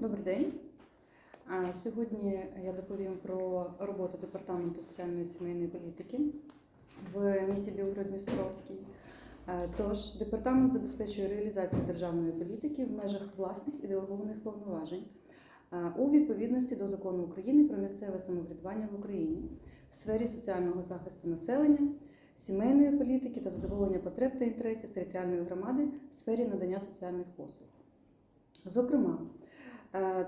Добрий день. Сьогодні я доповім про роботу департаменту соціальної і сімейної політики в місті Білгород-Дністровський. Е, Тож департамент забезпечує реалізацію державної політики в межах власних і делегованих повноважень у відповідності до закону України про місцеве самоврядування в Україні в сфері соціального захисту населення, сімейної політики та задоволення потреб та інтересів територіальної громади в сфері надання соціальних послуг. Зокрема,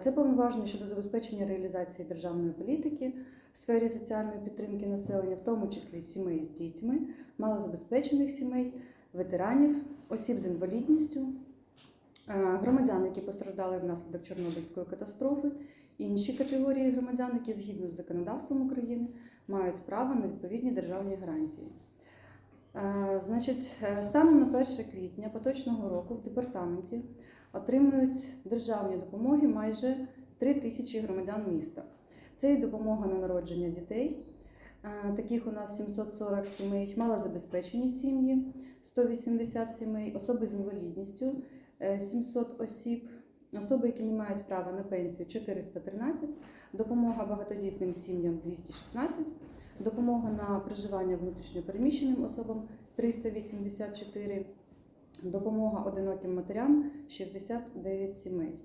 це повноваження щодо забезпечення реалізації державної політики в сфері соціальної підтримки населення, в тому числі сімей з дітьми, малозабезпечених сімей, ветеранів, осіб з інвалідністю, е, громадян, які постраждали внаслідок Чорнобильської катастрофи, інші категорії громадян, які згідно з законодавством України мають право на відповідні державні гарантії. Е, Значить, е, станом на 1 квітня поточного року в департаменті отримують державні допомоги майже 3 тисячі громадян міста. Це і допомога на народження дітей. Е, Таких у нас 740 сімей, малозабезпечені сім'ї, 180 сімей, особи з інвалідністю, е, 700 осіб, особи, які не мають права на пенсію 413, допомога багатодітним сім'ям 216, допомога на проживання внутрішньопереміщеним особам 384, допомога одиноким матерям 69 сімей.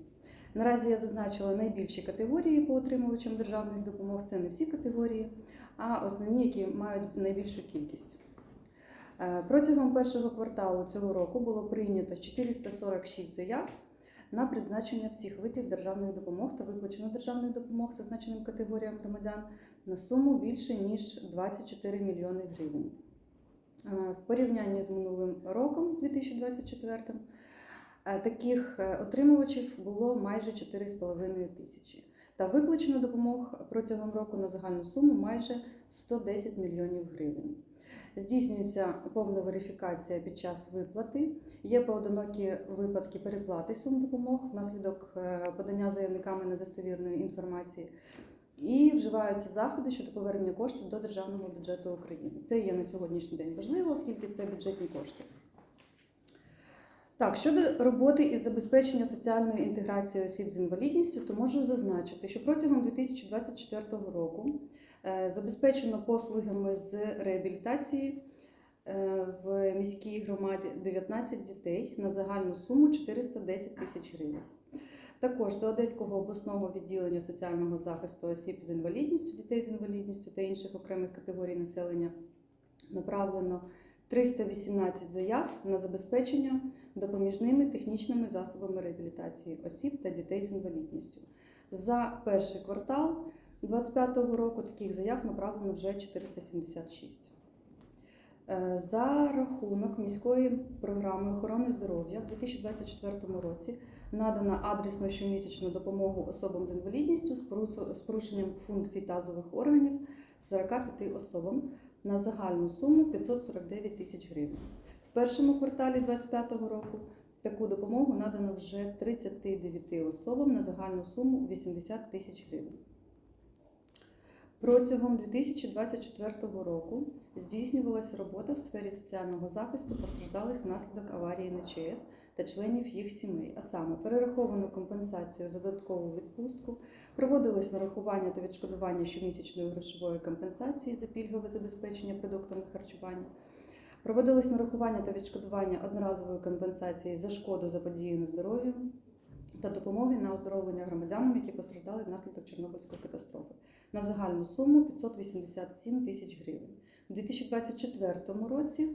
Наразі я зазначила найбільші категорії по отримувачам державних допомог. Це не всі категорії, а основні, які мають найбільшу кількість. Е, Протягом першого кварталу цього року було прийнято 446 заяв на призначення всіх видів державних допомог та виплачено державних допомог зазначеним категоріям громадян на суму більше ніж 24 мільйони гривень. Е, В порівнянні з минулим роком, 2024, е, таких е, отримувачів було майже 4,5 тисячі. Та виплачено допомог протягом року на загальну суму майже 110 мільйонів гривень. Здійснюється повна верифікація під час виплати. Є поодинокі випадки переплати сум допомог внаслідок подання заявниками недостовірної інформації. І вживаються заходи щодо повернення коштів до державного бюджету України. Це є на сьогоднішній день важливо, оскільки це бюджетні кошти. Так, щодо роботи із забезпечення соціальної інтеграції осіб з інвалідністю, то можу зазначити, що протягом 2024 року е, забезпечено послугами з реабілітації е, в міській громаді 19 дітей на загальну суму 410 тисяч гривень. Також до Одеського обласного відділення соціального захисту осіб з інвалідністю, дітей з інвалідністю та інших окремих категорій населення направлено 318 заяв на забезпечення допоміжними технічними засобами реабілітації осіб та дітей з інвалідністю. За перший квартал 2025 року таких заяв направлено вже 476. Е, За рахунок міської програми охорони здоров'я в 2024 році надана адресно щомісячну допомогу особам з інвалідністю з порушенням функцій тазових органів 45 особам на загальну суму 549 тисяч гривень. В першому кварталі 2025 року таку допомогу надано вже 39 особам на загальну суму 80 тисяч гривень. Протягом 2024 року здійснювалася робота в сфері соціального захисту постраждалих внаслідок аварії на ЧАЕС та членів їх сімей, а саме перераховано компенсацію за додаткову відпустку, проводилось нарахування та відшкодування щомісячної грошової компенсації за пільгове забезпечення продуктами харчування. Проводилось нарахування та відшкодування одноразової компенсації за шкоду заподіяну здоров'ю та допомоги на оздоровлення громадянам, які постраждали внаслідок Чорнобильської катастрофи, на загальну суму 587 тисяч гривень. У 2024 році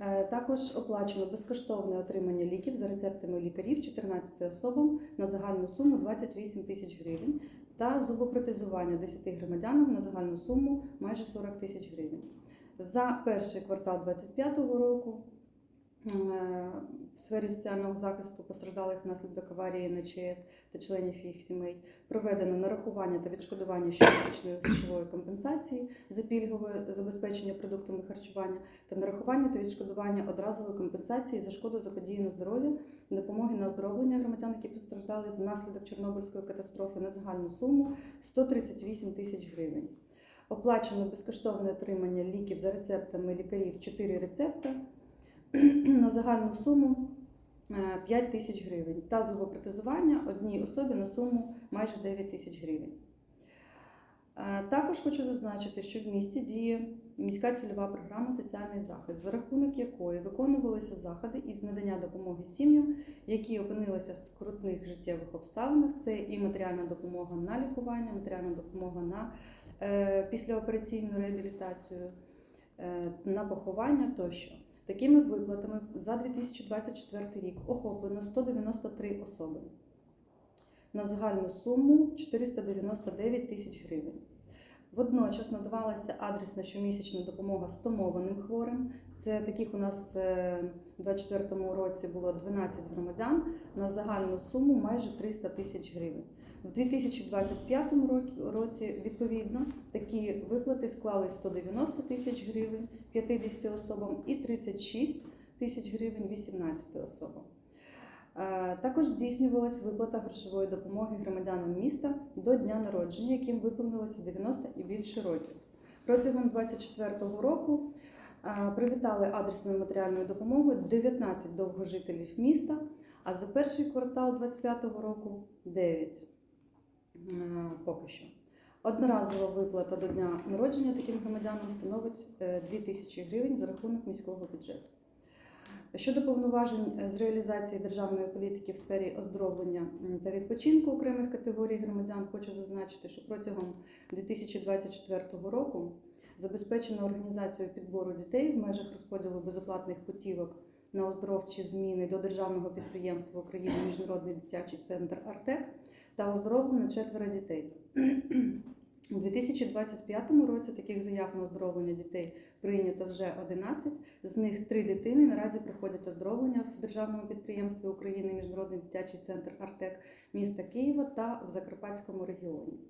е, також оплачено безкоштовне отримання ліків за рецептами лікарів 14 особам на загальну суму 28 тисяч гривень та зубопротезування 10 громадянам на загальну суму майже 40 тисяч гривень. За перший квартал 2025 року в сфері соціального захисту постраждалих внаслідок аварії на ЧАЕС та членів їх сімей проведено нарахування та відшкодування щомісячної грошової компенсації за пільгове забезпечення продуктами харчування та нарахування та відшкодування одразової компенсації за шкоду заподіяну здоров'ю, допомоги на оздоровлення громадян, які постраждали внаслідок Чорнобильської катастрофи на загальну суму 138 тисяч гривень. Оплачено безкоштовне отримання ліків за рецептами лікарів 4 рецепта на загальну суму 5 тисяч гривень. Тазове протезування одній особі на суму майже 9 тисяч гривень. Е, Також хочу зазначити, що в місті діє міська цільова програма Соціальний захист, за рахунок якої виконувалися заходи із надання допомоги сім'ям, які опинилися в скрутних життєвих обставинах. Це і матеріальна допомога на лікування, матеріальна допомога на е, післяопераційну реабілітацію, е, на поховання тощо. Такими виплатами за 2024 рік охоплено 193 особи на загальну суму 499 тисяч гривень. Водночас надавалася адресна щомісячна допомога стомованим хворим. Це таких у нас е, у 2024 році було 12 громадян на загальну суму майже 300 тисяч гривень. В 2025 році- відповідно такі виплати склали 190 тисяч гривень 50 особам і 36 тисяч гривень 18 особам. Е, Також здійснювалась виплата грошової допомоги громадянам міста до дня народження, яким виповнилося 90 і більше років. Протягом 2024 року е, привітали адресною матеріальною допомогою 19 довгожителів міста, а за перший квартал 2025 року 9 е, поки що. Одноразова виплата до дня народження таким громадянам становить е, 2 тисячі гривень за рахунок міського бюджету. Щодо повноважень е, з реалізації державної політики в сфері оздоровлення та відпочинку окремих категорій громадян, хочу зазначити, що протягом 2024 року забезпечено організацію підбору дітей в межах розподілу безоплатних путівок на оздоровчі зміни до державного підприємства України Міжнародний дитячий центр Артек та оздоровлено четверо дітей. У 2025 році таких заяв на оздоровлення дітей прийнято вже 11, з них три дитини наразі проходять оздоровлення в державному підприємстві України Міжнародний дитячий центр Артек міста Києва та в Закарпатському регіоні.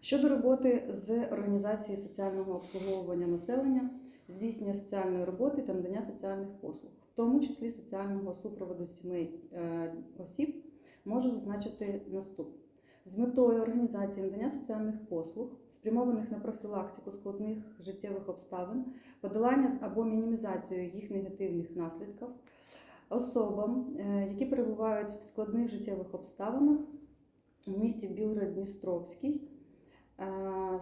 Щодо роботи з організації соціального обслуговування населення, здійснення соціальної роботи та надання соціальних послуг, в тому числі соціального супроводу сімей е, осіб, можу зазначити наступне. З метою організації надання соціальних послуг, спрямованих на профілактику складних життєвих обставин, подолання або мінімізацію їх негативних наслідків, особам, е, які перебувають в складних життєвих обставинах в місті Білгород-Дністровський, е,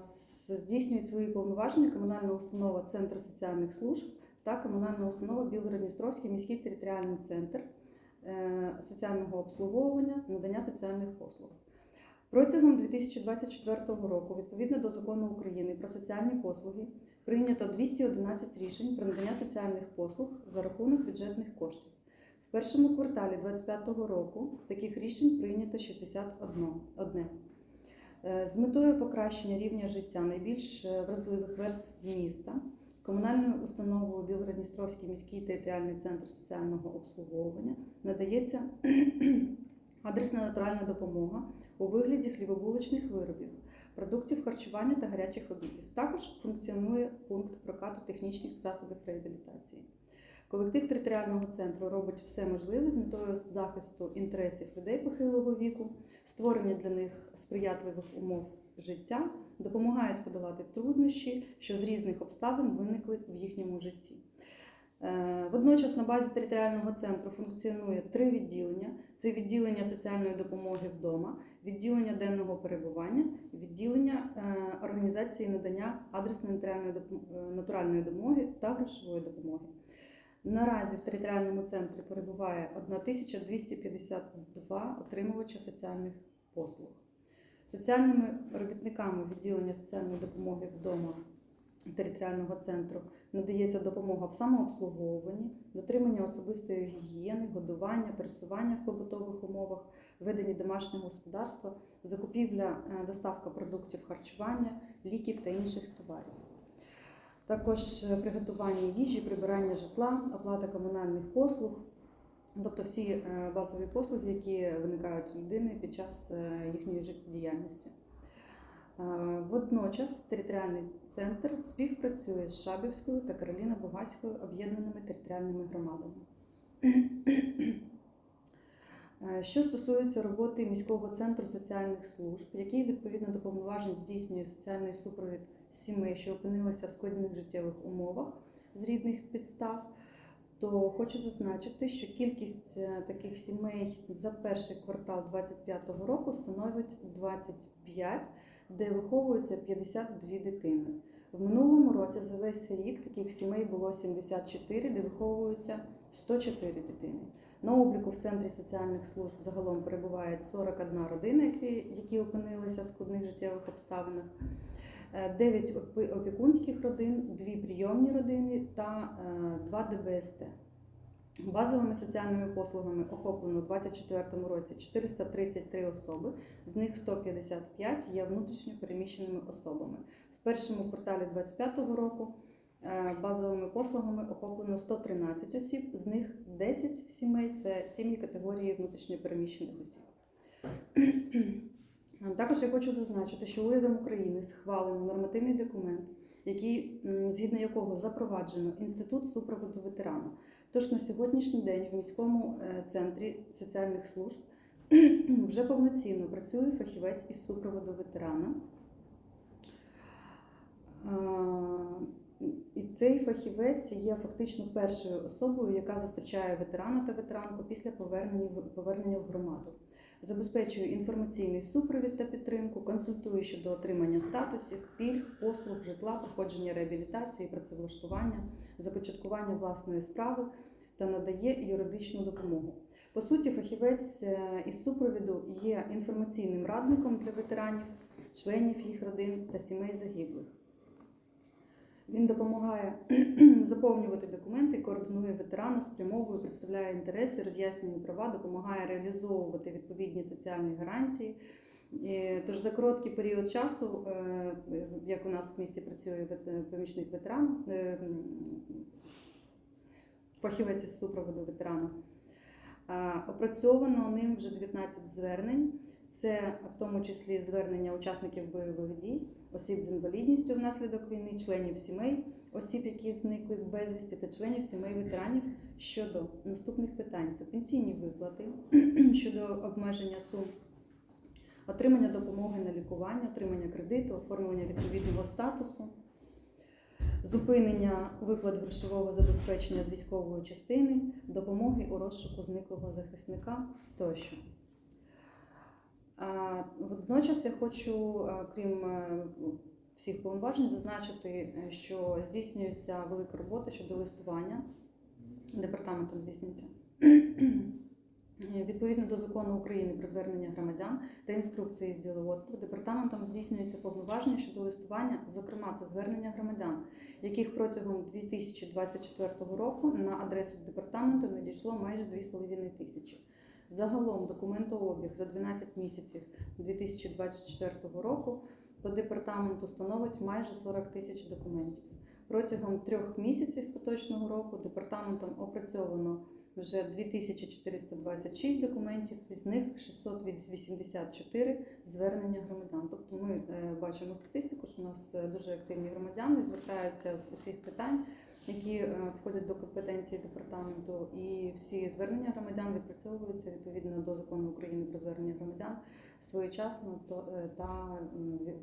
здійснюють свої повноваження комунальна установа Центр соціальних служб та комунальна установа Білгород-Дністровський міський територіальний центр соціального обслуговування, надання соціальних послуг. Протягом 2024 року, відповідно до закону України про соціальні послуги, прийнято 211 рішень про надання соціальних послуг за рахунок бюджетних коштів. В першому кварталі 2025 року таких рішень прийнято 61. Е, З метою покращення рівня життя найбільш е, вразливих верств міста комунальною установою Білгород-Дністровський міський територіальний центр соціального обслуговування надається адресна натуральна допомога у вигляді хлібобулочних виробів, продуктів харчування та гарячих обідів. Також функціонує пункт прокату технічних засобів реабілітації. Колектив територіального центру робить все можливе з метою захисту інтересів людей похилого віку, створення для них сприятливих умов життя, допомагають подолати труднощі, що з різних обставин виникли в їхньому житті. Е, Водночас на базі територіального центру функціонує три відділення: це відділення соціальної допомоги вдома, відділення денного перебування, відділення е, організації надання адресної натуральної е, допомоги та грошової допомоги. Наразі в територіальному центрі перебуває 1252 отримувача соціальних послуг. Соціальними робітниками відділення соціальної допомоги вдома територіального центру надається допомога в самообслуговуванні, дотримання особистої гігієни, годування, пересування в побутових умовах, веденні домашнього господарства, закупівля, е, доставка продуктів харчування, ліків та інших товарів. Також е, приготування їжі, прибирання житла, оплата комунальних послуг, тобто всі е, базові послуги, які виникають у людини під час е, їхньої життєдіяльності. Е, Водночас територіальний центр співпрацює з Шабівською та Кароліна Бугаською об'єднаними територіальними громадами. Що стосується роботи міського центру соціальних служб, який відповідно до повноважень здійснює соціальний супровід сімей, що опинилися в складних життєвих умовах з рідних підстав, то хочу зазначити, що кількість е, таких сімей за перший квартал 2025 року становить 25, де виховуються 52 дитини. В минулому році за весь рік таких сімей було 74, де виховуються 104 дитини. На обліку в центрі соціальних служб загалом перебуває 41 родина, які, які опинилися в складних життєвих обставинах. 9 опікунських родин, 2 прийомні родини та 2 ДБСТ. Базовими соціальними послугами охоплено у 2024 році 433 особи, з них 155 є внутрішньо переміщеними особами. В першому кварталі 2025 року е, базовими послугами охоплено 113 осіб, з них 10 сімей це сім'ї категорії внутрішньо переміщених осіб. Також я хочу зазначити, що урядом України схвалено нормативний документ, який, згідно якого запроваджено інститут супроводу ветерана. Тож на сьогоднішній день в міському е, центрі соціальних служб вже повноцінно працює фахівець із супроводу ветерана. І цей фахівець є фактично першою особою, яка зустрічає ветерана та ветеранку після повернення в- повернення в громаду. Забезпечує інформаційний супровід та підтримку, консультує щодо отримання статусів, пільг, послуг, житла, проходження реабілітації, працевлаштування, започаткування власної справи та надає юридичну допомогу. По суті, фахівець е, із супровіду є інформаційним радником для ветеранів, членів їх родин та сімей загиблих. Він допомагає заповнювати документи, координує ветерана, спрямовує, представляє інтереси, роз'яснює права, допомагає реалізовувати відповідні соціальні гарантії. Тож за короткий період часу, е, як у нас в місті працює помічник ветерана, е, фахівець із супроводу ветерана, опрацьовано ним вже 19 звернень. Це в тому числі звернення учасників бойових дій, осіб з інвалідністю внаслідок війни, членів сімей, осіб, які зникли безвісті, та членів сімей ветеранів щодо наступних питань: це пенсійні виплати, щодо обмеження сум, отримання допомоги на лікування, отримання кредиту, оформлення відповідного статусу. Зупинення виплат грошового забезпечення з військової частини, допомоги у розшуку зниклого захисника тощо. Водночас я хочу, крім е, всіх повноважень, зазначити, е, що здійснюється велика робота щодо листування. Департаментом здійснюється. Е, Відповідно до закону України про звернення громадян та інструкції з діловодства, департаментом здійснюється повноваження щодо листування, зокрема, це звернення громадян, яких протягом 2024 року на адресу департаменту надійшло майже 2,5 тисячі. Загалом документообіг за 12 місяців 2024 року по департаменту становить майже 40 тисяч документів. Протягом трьох місяців поточного року департаментом опрацьовано вже 2426 документів, із них 684 звернення громадян. Тобто ми е, бачимо статистику, що у нас е, дуже активні громадяни звертаються з усіх питань, які е, входять до компетенції департаменту, і всі звернення громадян відпрацьовуються відповідно до закону України про звернення громадян своєчасно е, та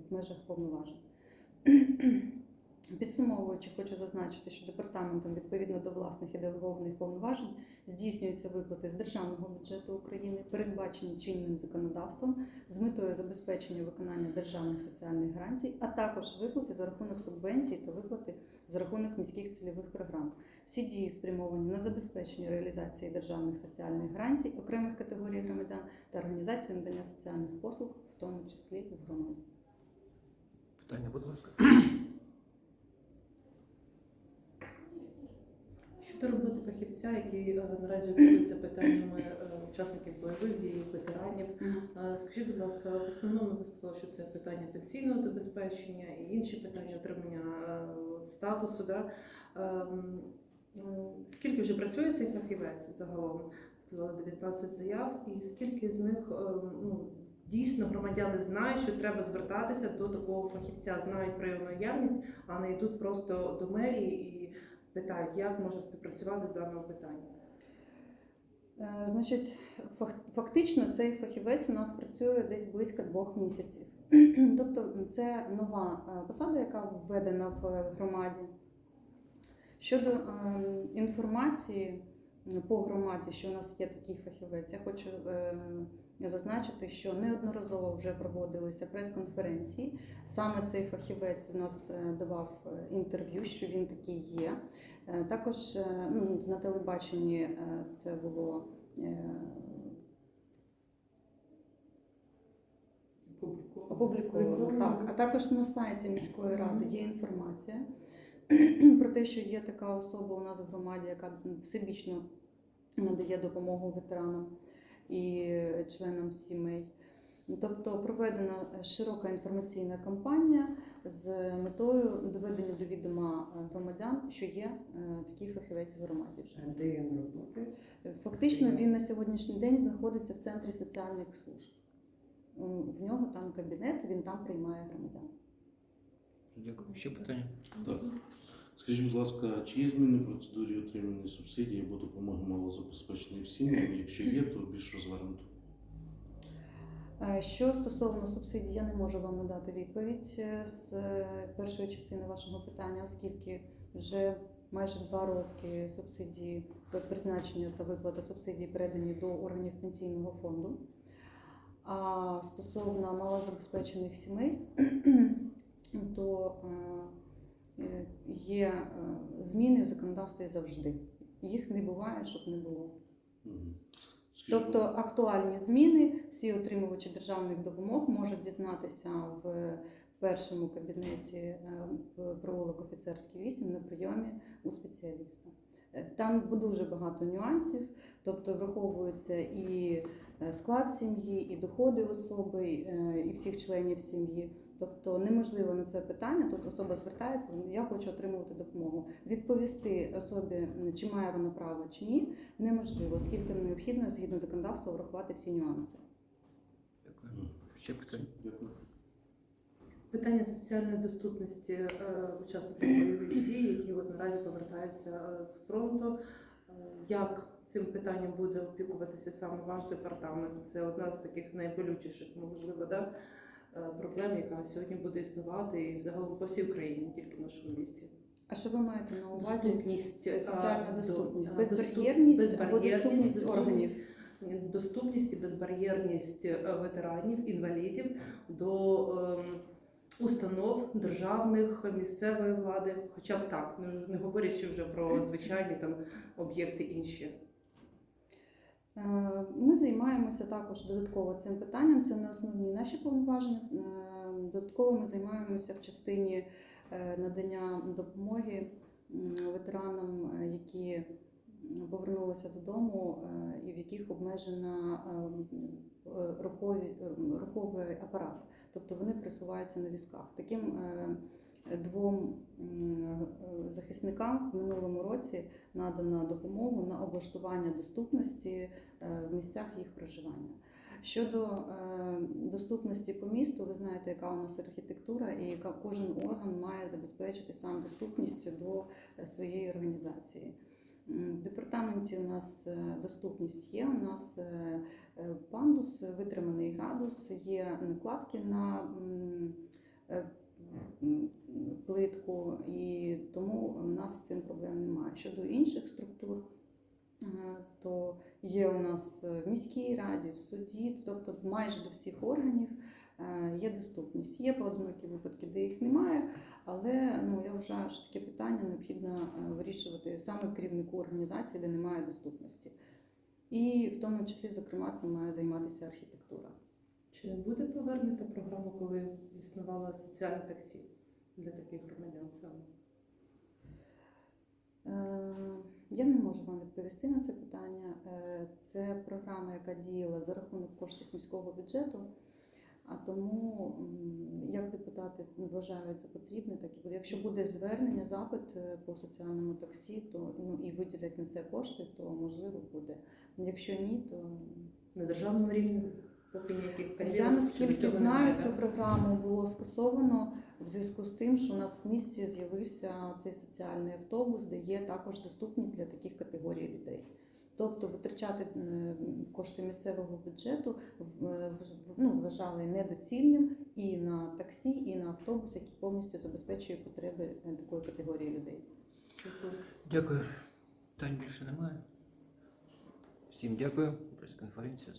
в межах повноважень. Підсумовуючи, хочу зазначити, що департаментом відповідно до власних і делегованих повноважень здійснюються виплати з державного бюджету України, передбачені чинним законодавством з метою забезпечення виконання державних соціальних гарантій, а також виплати за рахунок субвенцій та виплати за рахунок міських цільових програм. Всі дії спрямовані на забезпечення реалізації державних соціальних гарантій окремих категорій громадян та організацію надання соціальних послуг, в тому числі в громаді. Питання, будь ласка. Щодо роботи фахівця, який е, наразі опікується питаннями е, учасників бойових дій, ветеранів. Е, Скажіть, будь ласка, в основному ви сказали, що це питання пенсійного забезпечення і інші питання отримання статусу. Да? Ем, Скільки вже працює цей фахівець загалом? Сказали 19 заяв, і скільки з них ну, дійсно громадяни знають, що треба звертатися до такого фахівця, знають про його наявність, а не йдуть просто до мерії і питають, як можна співпрацювати з даного питання. Е, Значить, фактично цей фахівець у нас працює десь близько двох місяців. Тобто це нова е, посада, яка введена в громаді. Щодо ем, інформації по громаді, що у нас є такий фахівець, я хочу ем, зазначити, що неодноразово вже проводилися прес-конференції. Саме цей фахівець у нас е, давав е, інтерв'ю, що він такий є. Е, Також е, ну, на телебаченні е, це було. е, Опубліковано, так. А також на сайті міської ради є інформація про те, що є така особа у нас в громаді, яка всебічно надає допомогу ветеранам і членам сімей. Тобто проведена широка інформаційна кампанія з метою доведення до відома е, громадян, що є е, такий фахівець в громаді. вже. А де він працює? Фактично він на сьогоднішній день знаходиться в центрі соціальних служб. В нього там кабінет, він там приймає громадян. Дякую. Ще питання? Так. Скажіть, будь ласка, чи є зміни в процедурі отримання субсидій або допомоги малозабезпеченим сім'ям? Якщо є, то більш розвернуто. Е, Що стосовно субсидій, я не можу вам надати відповідь е, з е, першої частини вашого питання, оскільки вже майже два роки субсидії е, призначення та виплата субсидій передані до органів пенсійного фонду. А стосовно малозабезпечених сімей, то е, е, є е, зміни в законодавстві завжди. Їх не буває, щоб не було. Тобто актуальні зміни всі отримувачі державних допомог можуть дізнатися в першому кабінеті е, в провулок офіцерський 8 на прийомі у спеціаліста. Е, Там дуже багато нюансів, тобто враховується і е, склад сім'ї, і доходи особи, е, і всіх членів сім'ї. Тобто неможливо на це питання. Тут особа звертається, я хочу отримувати допомогу. Відповісти особі, чи має вона право чи ні, неможливо, оскільки необхідно згідно законодавства врахувати всі нюанси. Дякую. Ще питання? Дякую. Питання соціальної доступності е, учасників бойових дій, які от наразі повертаються е, з фронту. Е, Як цим питанням буде опікуватися саме ваш департамент? Це одна з таких найболючіших, можливо, да, е, проблем, яка сьогодні буде існувати і взагалом по всій Україні, не тільки в нашому місті. А що ви маєте на увазі? Доступність, е, Соціальна доступність, безбар'єрність доступ- або доступність доступ- органів. Доступність і безбар'єрність е, ветеранів, інвалідів до ем, установ державних, місцевої влади, хоча б так, не- не говорячи вже про звичайні там об'єкти інші. Е, Ми займаємося також додатково цим питанням. Це не основні наші повноваження. Е, Додатково ми займаємося в частині е, надання допомоги ветеранам, які повернулися додому і в яких обмежена рухові, е, руховий апарат, тобто вони присуваються на візках. Таким двом захисникам в минулому році надана допомогу на облаштування доступності е, в місцях їх проживання. Щодо е, доступності по місту, ви знаєте, яка у нас архітектура, і яка кожен орган має забезпечити сам доступність до е, своєї організації. В департаменті у нас доступність є. У нас пандус, витриманий градус, є накладки на плитку, і тому у нас з цим проблем немає. Щодо інших структур, е, то є у нас в міській раді, в суді, тобто майже до всіх органів е, є доступність. Є поодинокі випадки, де їх немає, але ну я вважаю, що таке питання необхідно е, вирішувати саме керівнику організації, де немає доступності. І в тому числі, зокрема, це має займатися архітектура. Чи буде повернута програма, коли існувала соціальне таксі для таких громадян саме? Е, Я не можу вам відповісти на це питання. Е, Це програма, яка діяла за рахунок коштів міського бюджету. А тому, як депутати вважають за потрібне, так і буде. Якщо буде звернення, запит е, по соціальному таксі, то ну і виділять на це кошти, то можливо буде. Якщо ні, то На державному рівні я наскільки знаю, цю програму було скасовано в зв'язку з тим, що у нас в місті з'явився цей соціальний автобус, де є також доступність для таких категорій людей. Тобто витрачати е, кошти місцевого бюджету в- ну, вважали недоцільним і на таксі, і на автобус, який повністю забезпечує потреби е, такої категорії людей. Дякую. Дякую. Питань більше немає. Всім дякую. Прес-конференція.